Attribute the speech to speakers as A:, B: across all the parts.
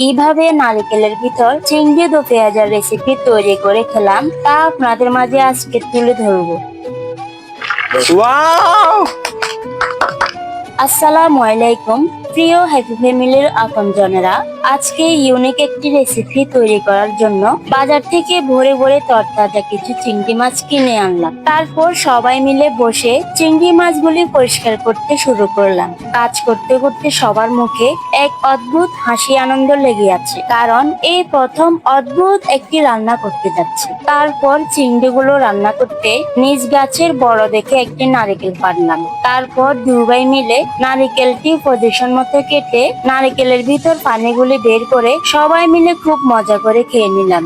A: কীভাবে নারিকেলের ভিতর চিংড়ি দো পেঁয়াজের রেসিপি তৈরি করে খেলাম তা আপনাদের মাঝে আজকে তুলে ধরবো। আসসালামু আলাইকুম প্রিয় হ্যাপি ফ্যামিলির আপনজনেরা আজকে ইউনিক একটি রেসিপি তৈরি করার জন্য বাজার থেকে ভরে ভরে তরতাজা কিছু চিংড়ি মাছ কিনে আনলাম। তারপর সবাই মিলে বসে চিংড়ি মাছগুলি পরিষ্কার করতে শুরু করলাম। কাজ করতে করতে সবার মুখে এক অদ্ভুত হাসি আনন্দ লেগে আছে। কারণ এই প্রথম অদ্ভুত একটি রান্না করতে যাচ্ছে। তারপর চিংড়িগুলো রান্না করতে নিজ গাছের বড় দেখে একটি নারকেল পারলাম তারপর দুবাই মিলে নারিকেলটি পজিশন মতো কেটে নারকেলের ভিতর পানিগুলি বের করে সবাই মিলে খুব মজা করে খেয়ে নিলাম।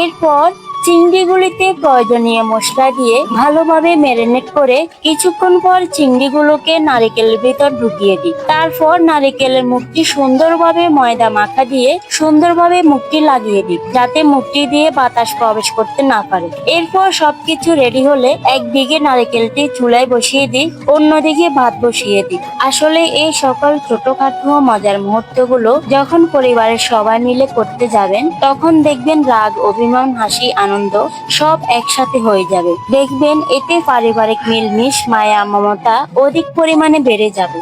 A: এরপর চিংড়িগুলিতে প্রয়োজনীয় মশলা দিয়ে ভালোভাবে ম্যারিনেট করে কিছুক্ষণ পর চিংড়িগুলোকে নারকেলের ভিতর ঢুকিয়ে দিই। তারপর নারিকেলের মুখটি সুন্দরভাবে ময়দা মাখা দিয়ে সুন্দরভাবে মুখটি লাগিয়ে দিই, যাতে মুখটি দিয়ে বাতাস প্রবেশ করতে না পারে। এরপর সবকিছু রেডি হলে একদিকে নারকেলটি চুলায় বসিয়ে দিই, অন্যদিকে ভাত বসিয়ে দিই। আসলে এই সকল ছোটখাটো মজার মুহূর্তগুলো যখন পরিবারের সবাই মিলে করতে যাবেন, তখন দেখবেন রাগ, অভিমান, হাসি, আনন্দ সব একসাথে হয়ে যাবে। দেখবেন এতে পারিবারিক মিলমিশ, মায়া, মমতা অধিক পরিমাণে বেড়ে যাবে।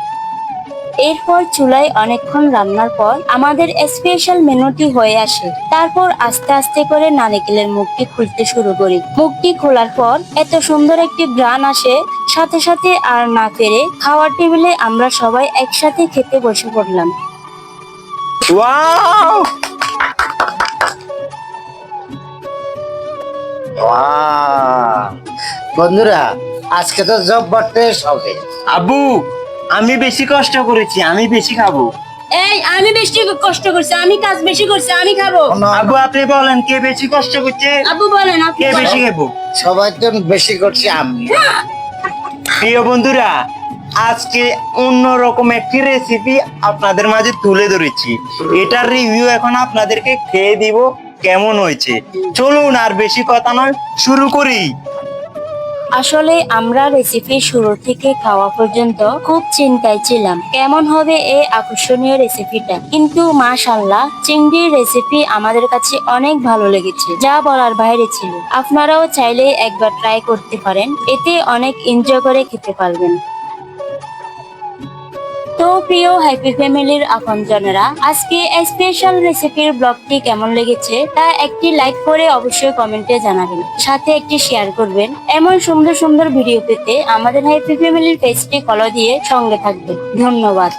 A: এরপর চুলায় অনেকক্ষণ রান্নার পর আমাদের স্পেশাল মেনুটি হয়ে আসে। তারপর আস্তে আস্তে করে নারিকেলের মুখটি খুলতে শুরু করি। মুখটি খোলার পর এত সুন্দর একটি গ্রান আসে, সাথে সাথে আর না পেরে খাওয়ার টেবিলে আমরা সবাই একসাথে খেতে বসে পড়লাম।
B: ওয়াও!
C: বন্ধুরা আজকে তো জব বার্থডে হবে।
B: আবু আমি বেশি কষ্ট করেছি আমি বেশি খাব।
A: এই আমি বেশি কষ্ট করছি আমি কাজ বেশি করছি আমি খাব।
B: আবু আপনি বলেন কে বেশি কষ্ট করছে?
A: আবু বলেন আপনি
B: কে বেশি খাব?
C: সবাই তো বেশি করছি আমি।
B: প্রিয় বন্ধুরা আজকে অন্য অন্যরকম একটি রেসিপি আপনাদের মাঝে তুলে ধরেছি। এটার রিভিউ এখন আপনাদেরকে খেয়ে দিব। কেমন হয়েছে? চলুন আর বেশি কথা নয়, শুরু করি।
A: আসলে আমরা রেসিপি শুরু থেকে খাওয়া পর্যন্ত খুব চিন্তায় ছিলাম, কেমন হবে এই আকর্ষণীয় রেসিপিটা কিন্তু মাশাল্লাহ চিংড়ির রেসিপি আমাদের কাছে অনেক ভালো লেগেছে, যা বলার বাইরে ছিল। আপনারাও চাইলে একবার ট্রাই করতে পারেন, এতে অনেক এনজয় করে খেতে পারবেন। প্রিয় হ্যাপি ফ্যামিলির আপনজনেরা, আজকে স্পেশাল রেসিপির ব্লগটি কেমন লেগেছে তা একটি লাইক করে অবশ্যই কমেন্টে জানাবেন। সাথে একটি শেয়ার করবেন। এমন সুন্দর সুন্দর ভিডিও পেতে আমাদের হ্যাপি ফ্যামিলির পেজটি ফলো দিয়ে সঙ্গে থাকবেন। ধন্যবাদ।